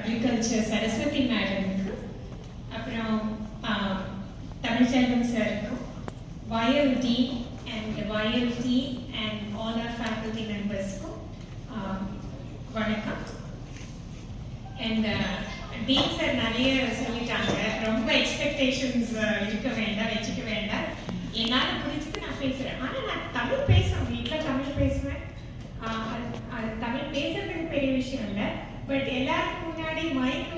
Agriculture Saraswati மேடமுக்கு அப்புறம் தமிழ்ச்செல்வன் சாருக்கும் வயல்டி அண்ட் வயல்டி அண்ட் ஆல் ஆர் ஃபேக்கல்டி மெம்பர்ஸ்க்கும் வணக்கம் அண்ட் டீன் சார் நிறைய சொல்லிட்டாங்க. ரொம்ப எக்ஸ்பெக்டேஷன்ஸ் இருக்க வேண்டாம் வச்சுக்க வேண்டாம். என்னால் புரிஞ்சுட்டு நான் பேசுகிறேன் ஆனால் நான் தமிழ் பேசுவேன். வீட்டில் தமிழ் பேசுவேன். அது- தமிழ் பேசுறதுக்கு பெரிய விஷயம் இல்லை. பட் எல்லாருக்கும்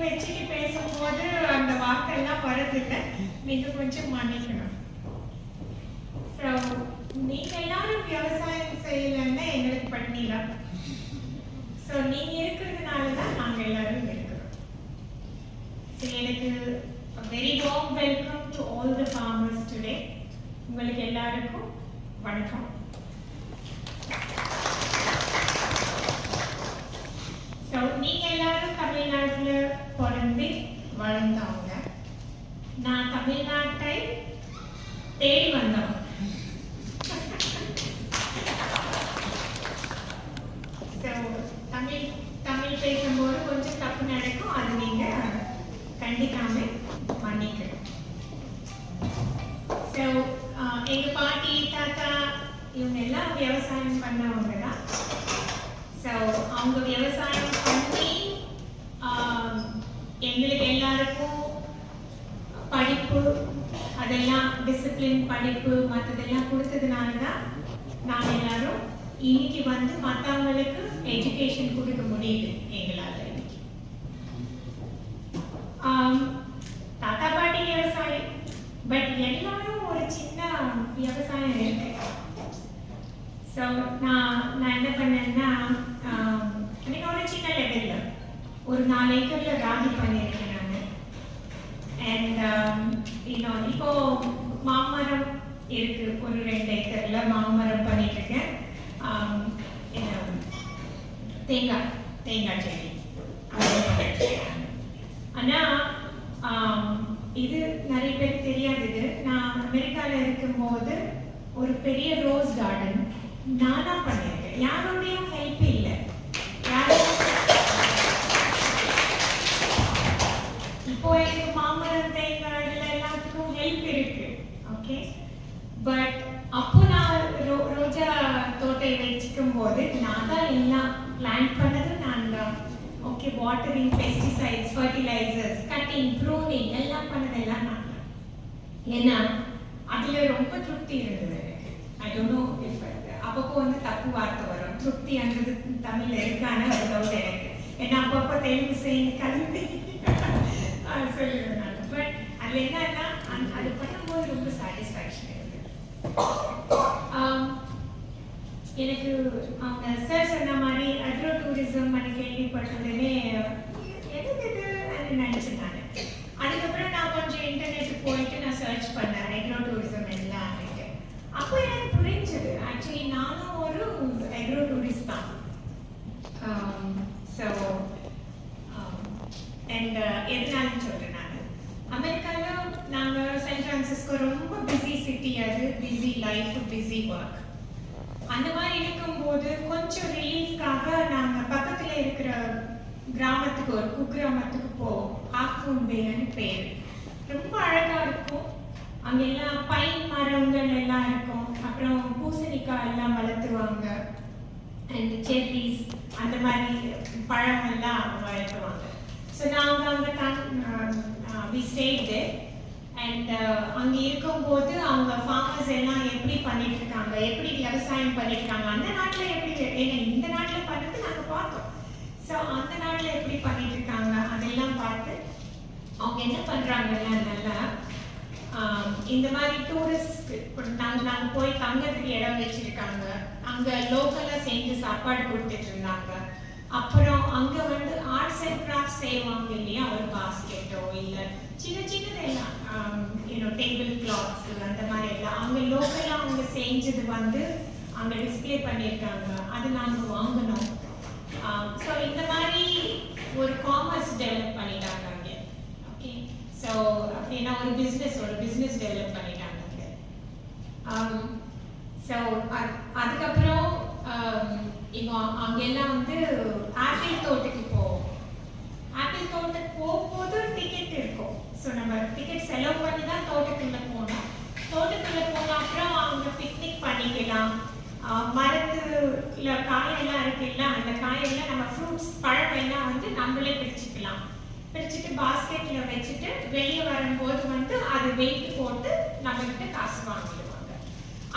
வச்சுட்டு பேசும்போது அந்த வார்த்தை எல்லாம் வரதில்லை நீங்க கொஞ்சம் மன்னிக்கணும். ஸோ நீங்க எல்லாரும் விவசாயம் செய்யலைன்னா எங்களுக்கு பண்ணிடலாம். ஸோ நீங்க இருக்கிறதுனால தான் நாங்க எல்லாரும் இருக்கிறோம். ஸோ எனக்கு very warm welcome to all the farmers today உங்களுக்கு எல்லாருக்கும் வணக்கம் ஸோ நீங்க எல்லாரும் தமிழ்நாட்டுல பிறந்து வளர்ந்தவங்க. நான் தமிழ்நாட்டை தேடி வந்தவங்க. ஸோ தமிழ் தமிழ் பேசும்போது கொஞ்சம் தப்பு நடக்கும். அது நீங்க கண்டிக்காம மன்னிக்கணும் ஸோ எங்க பாட்டி தாத்தா இவங்க எல்லாம் விவசாயம் பண்ணவங்க தான். ஸோ அவங்க விவசாயம் பண்ணி ஆஹ், எங்களுக்கு எல்லாருக்கும் படிப்பு அதெல்லாம் டிசிப்ளின் படிப்பு மற்றதெல்லாம் கொடுத்ததுனால தான் நாம் எல்லாரும் இன்னைக்கு வந்து மற்றவங்களுக்கு எஜுகேஷன் கொடுக்க முடியுது எங்களால். இன்னைக்கு தாத்தா பாட்டி விவசாயம். பட் எல்லாரும் ஒரு சின்ன விவசாயம் இருக்கு. ஸோ நான் நான் என்ன பண்ணேன்னா எனக்கு ஒரு சின்ன லெவலில் ஒரு நாலு ஏக்கர்ல ராகி பண்ணியிருக்கேன் நான். அண்ட் இப்போ மாமரம் இருக்கு. ஒரு ரெண்டு ஏக்கர்ல மாமரம் பண்ணிட்டு இருக்கேன் தேங்காய் தேங்காய் செடி. ஆனா இது நிறைய பேருக்கு தெரியாது இது. நான் அமெரிக்கால இருக்கும்போது ஒரு பெரிய ரோஸ் கார்டன் நானா பண்ணியிருக்கேன். யாரோடையும் ஹெல்ப் இல்லை யாரும் இப்போ எனக்கு மாமரம் தேங்காய் இதுல எல்லாத்துக்கும் ஹெல்ப் இருக்கு ஓகே பட் அப்போ நான் ரோ- ரோஜா தோட்டை வச்சுக்கும் போது நான் தான் எல்லாம் பிளான் பண்ணது நான் தான். Okay watering pesticides fertilizers cutting pruning எல்லாம் பண்ணதெல்லாம் நான் ஏன்னா அதுல ரொம்ப திருப்தி இருந்தது ஐ டோன்ட் நோ இஃப் அப்பப்போ வந்து தப்பு வார்த்தை வரும். திருப்தி அன்றது தமிழ்ல இருக்கான ஒரு டவுட் எனக்கு. ஏன்னா அப்பப்போ தெலுங்கு செய்ய கல்வி சொல்லிடுவேன் நான். பட் அதுல என்னன்னா அந்த- அது பண்ணும்போது ரொம்ப சாட்டிஸ்ஃபேக்ஷன் இருக்கு ஆம், எனக்கு அவங்க சார் சொன்ன மாதிரி அக்ரோ டூரிசம் பண்ணி கேள்விப்பட்டதுமே எதுக்கு இது நான். அதுக்கப்புறம் நான் கொஞ்சம் இன்டர்நெட் போயிட்டு நான் சர்ச் பண்ணேன் அக்ரோ டூரிசம் எல்லாம் அப்போ எனக்கு புரிஞ்சது. ஆக்சுவலி நானும் ஒரு அக்ரோ டூரிஸ்ட் தான். ஸோ அண்ட் எதனாலும் சொல்கிறேன் நான் அமெரிக்காவில் நாங்கள் சான் ஃப்ரான்சிஸ்கோ ரொம்ப பிஸி சிட்டி அது பிஸி லைஃப் பிஸி ஒர்க் அந்த மாதிரி இருக்கும்போது கொஞ்சம் ரிலீஃப்காக நாங்கள் பக்கத்தில் இருக்கிற கிராமத்துக்கு ஒரு குக்கிராமத்துக்கு போவோம். ஹாஃப் பேன்னு பேர். ரொம்ப அழகா இருக்கும். அங்கெல்லாம் பைன் மரங்கள் எல்லாம் இருக்கும். அப்புறம் பூசணிக்காய் எல்லாம் வளர்த்துவாங்க. அண்ட் செர்ரிஸ் அந்த மாதிரி பழங்கள்லாம் எல்லாம் வளர்த்துவாங்க. ஸோ நாங்கள் அங்கே வி ஸ்டேட் அண்ட் uh, அங்கே இருக்கும்போது அவங்க ஃபார்மர்ஸ் எல்லாம் எப்படி பண்ணிட்டு இருக்காங்க எப்படி விவசாயம் பண்ணிட்டு இருக்காங்க அந்த நாட்டில் எப்படி ஏன்னா இந்த நாட்டில் பண்ணது நாங்கள் பார்த்தோம். ஸோ அந்த நாட்டில் எப்படி பண்ணிட்டு இருக்காங்க அதெல்லாம் பார்த்து அவங்க என்ன பண்றாங்கன்னா நல்லா இந்த மாதிரி டூரிஸ்ட் நாங்கள் நாங்கள் போய் தங்கிறதுக்கு இடம் வச்சிருக்காங்க. அங்கே லோக்கலாக செஞ்சு சாப்பாடு கொடுத்துட்டு இருந்தாங்க. அப்புறம் அங்கே வந்து ஆர்ட்ஸ் அண்ட் கிராஃப்ட் செய்வாங்க இல்லையா? ஒரு பாஸ்கெட்டோ இல்லை சின்ன சின்னதெல்லாம் யூனோ டேபிள் கிளாத்ஸ் அந்த மாதிரி எல்லாம். அவங்க லோக்கலாக அவங்க செஞ்சது வந்து அங்கே டிஸ்பிளே பண்ணியிருக்காங்க. அது நாங்கள் வாங்கினோம். Um, ஸோ இந்த மாதிரி ஒரு காமர்ஸ் டெவலப் பண்ணிட்டாங்க அங்கே. ஓகே ஸோ அப்படின்னா ஒரு பிஸ்னஸ் ஒரு பிஸ்னஸ் டெவலப் பண்ணிட்டாங்க அங்கே. ஸோ um, அதுக்கப்புறம் um, இப்போ அங்கெல்லாம் வந்து ஆப்பிள் தோட்டத்துக்கு போவோம். ஆப்பிள் தோட்டத்துக்கு போகும்போது டிக்கெட் இருக்கும். ஸோ நம்ம டிக்கெட் செலவு பண்ணி தான் தோட்டத்துக்குள்ள போனோம் தோட்டத்துக்குள்ள போன அப்புறம் அவங்க பிக்னிக் பண்ணிக்கலாம். ஆஹ் மரத்துல காயெல்லாம் இருக்குல்ல அந்த காயெல்லாம் நம்ம ஃப்ரூட்ஸ் பழம் எல்லாம் வந்து நம்மளே பிரிச்சுக்கலாம். பிரிச்சுட்டு பாஸ்கெட்ல வச்சுட்டு வெளியே வரும்போது வந்து அது வெயிட் போட்டு நம்மகிட்ட காசு வாங்கிடுவோம்.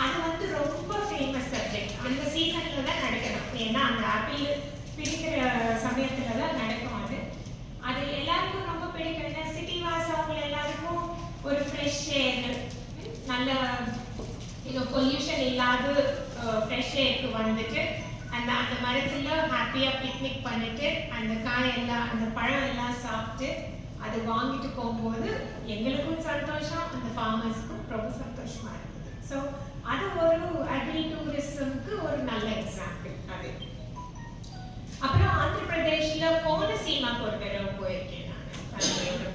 அது வந்து ரொம்ப ஃபேமஸ் சப்ஜெக்ட் அந்த சீசன்ல தான் நடக்கணும். ஏன்னா அந்த ஆப்பிள் பிடிக்கிற சமயத்துல தான் நடக்கும் அது. அது எல்லாருக்கும் ரொம்ப பிடிக்கும். ஏன்னா சிட்டி வாசவங்க எல்லாருக்கும் ஒரு ஃப்ரெஷ் ஏர் நல்ல இது பொல்யூஷன் இல்லாத ஃப்ரெஷ் ஏருக்கு வந்துட்டு அந்த அந்த மரத்துல ஹாப்பியா பிக்னிக் பண்ணிட்டு அந்த காயெல்லாம் அந்த பழம் எல்லாம் சாப்பிட்டு அது வாங்கிட்டு போகும்போது எங்களுக்கும் சந்தோஷம் அந்த ஃபார்மர்ஸ்க்கும் ரொம்ப சந்தோஷமா இருந்தது ஸோ அது ஒரு அக்ரி டூரிசம்க்கு ஒரு நல்ல எக்ஸாம்பிள் அது. அப்புறம் ஆந்திர பிரதேஷ்ல கோனசீமாக்கு ஒரு தடவை போயிருக்கேன் நான்.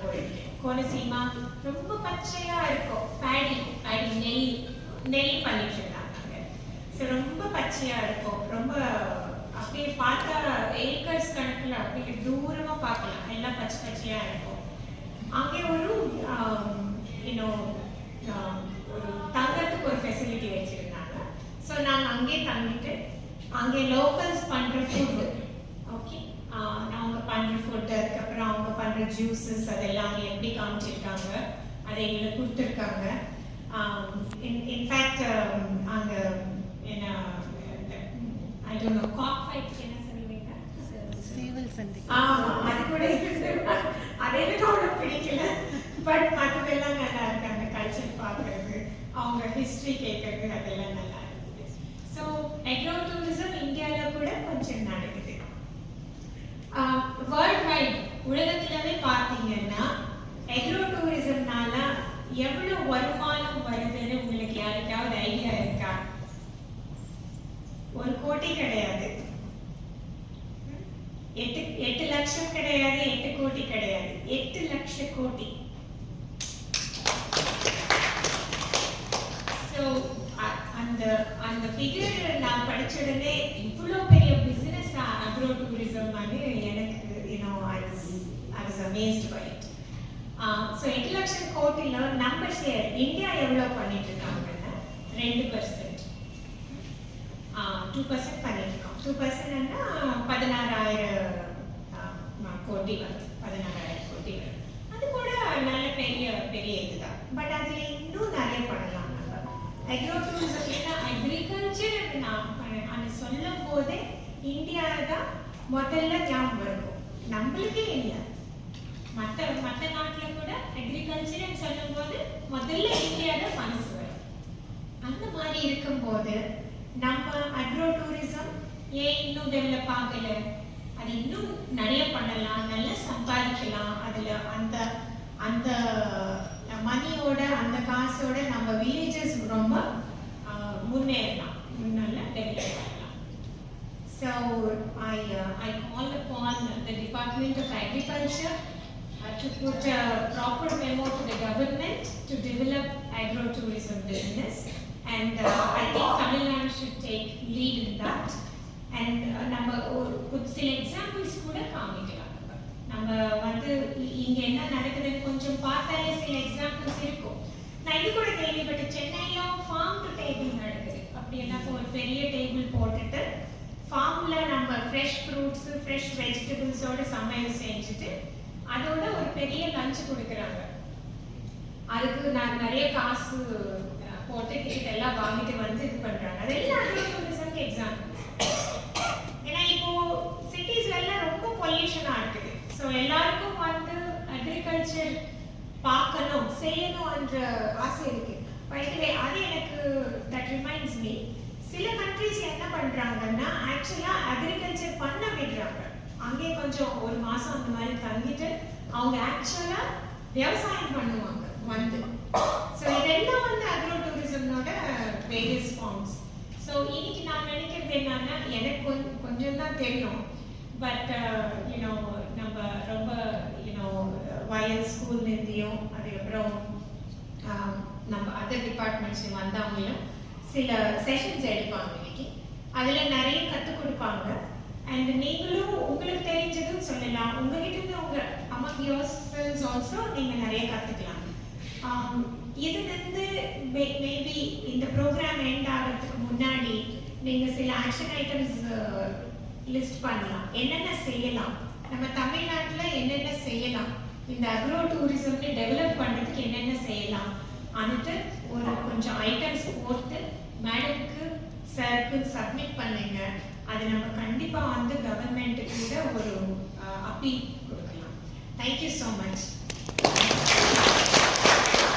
போயிருக்கேன். கோனசீமா ரொம்ப பச்சையா இருக்கும். பேடி பேடி நெல் நெல் பண்ணிட்டு இருந்தாங்க ஸோ ரொம்ப பச்சையா இருக்கும். ரொம்ப அப்படியே பார்த்தா ஏக்கர்ஸ் கணக்குல அப்படியே தூரமா பார்க்கலாம். எல்லாம் பச்சை பச்சையா இருக்கும். அங்கே ஒரு இன்னும் ஃபெசிலிட்டி வச்சுருந்தாங்க. ஸோ நாங்கள் அங்கே தங்கிட்டு அங்கே லோக்கல்ஸ் பண்ணுற ஃபுட்டு ஓகே அவங்க பண்ற ஃபுட் அதுக்கப்புறம் அவங்க பண்ற ஜூஸஸ் அதெல்லாம் அங்கே எப்படி காமிச்சிருக்காங்க அதை எங்களுக்கு கொடுத்துருக்காங்க. இன்ஃபேக்ட் அங்கே என்ன I don't know cock fight என்ன சொல்லுவீங்க சேவல் சண்டை ஆமா அது கூட இருக்கு அது எனக்கு அவ்வளவு பிடிக்கல பட் மற்றதெல்லாம் நல்லா இருக்கு அந்த கல்ச்சர் பார்க்கறது அவங்க ஹிஸ்டரி கேட்கறது அதெல்லாம் நல்லா இருக்குது ஸோ எக்ரோ டூரிசம் இந்தியாவில் கூட கொஞ்சம் நடக்குது வேர்ல்ட் வைட் உலகத்திலவே பார்த்தீங்கன்னா எக்ரோ டூரிசம்னால எவ்வளவு வருமானம் வருதுன்னு உங்களுக்கு யாருக்காவது ஐடியா இருக்கா ஒரு கோடி கிடையாது. எட்டு எட்டு லட்சம் கிடையாது எட்டு கோடி கிடையாது. எட்டு லட்ச கோடி. அந்த அந்த ஃபிகர் நான் படிச்ச உடனே இவ்வளோ பெரிய பிசினஸ் அக்ரோ டூரிசம் எனக்கு you know I was I was amazed by it so எட்டு லட்சம் கோட்டியில் நம்ம ஷேர் இந்தியா எவ்வளோ பண்ணிட்டு இருக்காங்கன்னா ரெண்டு பர்சன்ட் டூ பர்சன்ட் பண்ணியிருக்கோம். டூ பர்சன்ட்னா பதினாறாயிரம் கோடி வருது பதினாறாயிரம் கோடி வருது அது கூட நல்ல பெரிய பெரிய இதுதான். பட் அதில் இன்னும் நிறைய பண்ணலாம் நம்ம. அக்ரோ டூரிசம் ஏன்னா அக்ரிகல்ச்சர் நான் அது சொல்லும் போதே இந்தியா தான் முதல்ல ஞாபகம் இருக்கும் நம்மளுக்கே இல்லை. மற்ற மற்ற நாட்டில் கூட அக்ரிகல்ச்சர்னு சொல்லும் போது முதல்ல இந்தியா தான் மனசு வரும். அந்த மாதிரி இருக்கும்போது நம்ம அக்ரோ டூரிசம் ஏன் இன்னும் டெவலப் ஆகல அது இன்னும் நிறைய பண்ணலாம் நல்லா சம்பாதிக்கலாம் அதுல அந்த அந்த மணியோட அந்த காசோட நம்ம வில்லேஜஸ் ரொம்ப முன்னேறலாம் நல்லா டெவலப் ஆகலாம் so I I call upon the department of agriculture to put a memo memo to the government to develop agro-tourism. And uh, I think Tamil Nadu should take lead in that. And uh, நம்ம ஒரு சில examples கூட காமிக்கலாம் நம்ம. வந்து இ- இங்க என்ன நடக்குதுன்னு கொஞ்சம் பார்த்தாலே சில எக்ஸாம்பிள்ஸ் இருக்கும் நான் இது கூட கேள்விப்பட்டேன் சென்னையில ஃபார்ம் டு டேபிள் நடக்குது அப்படின்னா எல்லாம் ஒரு பெரிய டேபிள் போட்டுட்டு ஃபார்ம்ல நம்ம ஃப்ரெஷ் ஃப்ரூட்ஸ் ஃப்ரெஷ் வெஜிடபிள்ஸோட சமையல் செஞ்சுட்டு அதோட ஒரு பெரிய லஞ்ச் கொடுக்குறாங்க அதுக்கு நான் நிறைய காசு போட்டு டிக்கெட் எல்லாம் வாங்கிட்டு வந்து இது பண்றாங்க. அது எல்லாம் டூரிசம்க்கு எக்ஸாம்பிள் ஏன்னா இப்போ சிட்டிஸ்ல எல்லாம் ரொம்ப பொல்யூஷனா இருக்குது. ஸோ எல்லாருக்கும் வந்து அக்ரிகல்ச்சர் பார்க்கணும் செய்யணும்ன்ற ஆசை இருக்கு. பைத்திலே அது எனக்கு தட் ரிமைண்ட்ஸ் மீ சில கண்ட்ரிஸ் என்ன பண்றாங்கன்னா ஆக்சுவலா அக்ரிகல்ச்சர் பண்ண விடுறாங்க. அங்கே கொஞ்சம் ஒரு மாசம் அந்த மாதிரி தங்கிட்டு அவங்க ஆக்சுவலா விவசாயம் பண்ணுவாங்க வந்து ஸோ இதெல்லாம் வந்து அக்ரோ டூரிசமோட வேரியஸ் ஃபார்ம்ஸ் ஸோ இன்னைக்கு நான் நினைக்கிறது என்னன்னா எனக்கு கொஞ்சம் கொஞ்சம் தான் தெரியும் பட் யூனோ uh, நம்ம ரொம்ப யூனோ வயல் ஸ்கூல்லேருந்தையும் அதுக்கப்புறம் நம்ம அதர் டிபார்ட்மெண்ட்ஸ் வந்தவங்களும் சில செஷன்ஸ் எடுப்பாங்க இன்னைக்கு. அதில் நிறைய கற்றுக் கொடுப்பாங்க. அண்ட் நீங்களும் உங்களுக்கு தெரிஞ்சதும் சொல்லலாம். உங்ககிட்ட இருந்து உங்க among yourselves ஆல்சோ நீங்க நிறைய கத்துக்கலாம். இதுலேருந்து மேபி இந்த ப்ரோக்ராம் எண்ட் ஆகிறதுக்கு முன்னாடி நீங்க சில ஆக்ஷன் ஐட்டம்ஸ் லிஸ்ட் பண்ணலாம் என்னென்ன செய்யலாம் நம்ம தமிழ்நாட்டில் என்னென்ன செய்யலாம் இந்த அக்ரோ டூரிசம்னு டெவலப் பண்ணுறதுக்கு என்னென்ன செய்யலாம் அனுட்டு ஒரு கொஞ்சம் ஐட்டம்ஸ் போட்டு மேடம்க்கு சாருக்கு சப்மிட் பண்ணுங்க அது நம்ம கண்டிப்பாக வந்து கவர்மெண்ட்டுக்கு கூட ஒரு அப்பீல் கொடுக்கலாம் தேங்க்யூ ஸோ மச்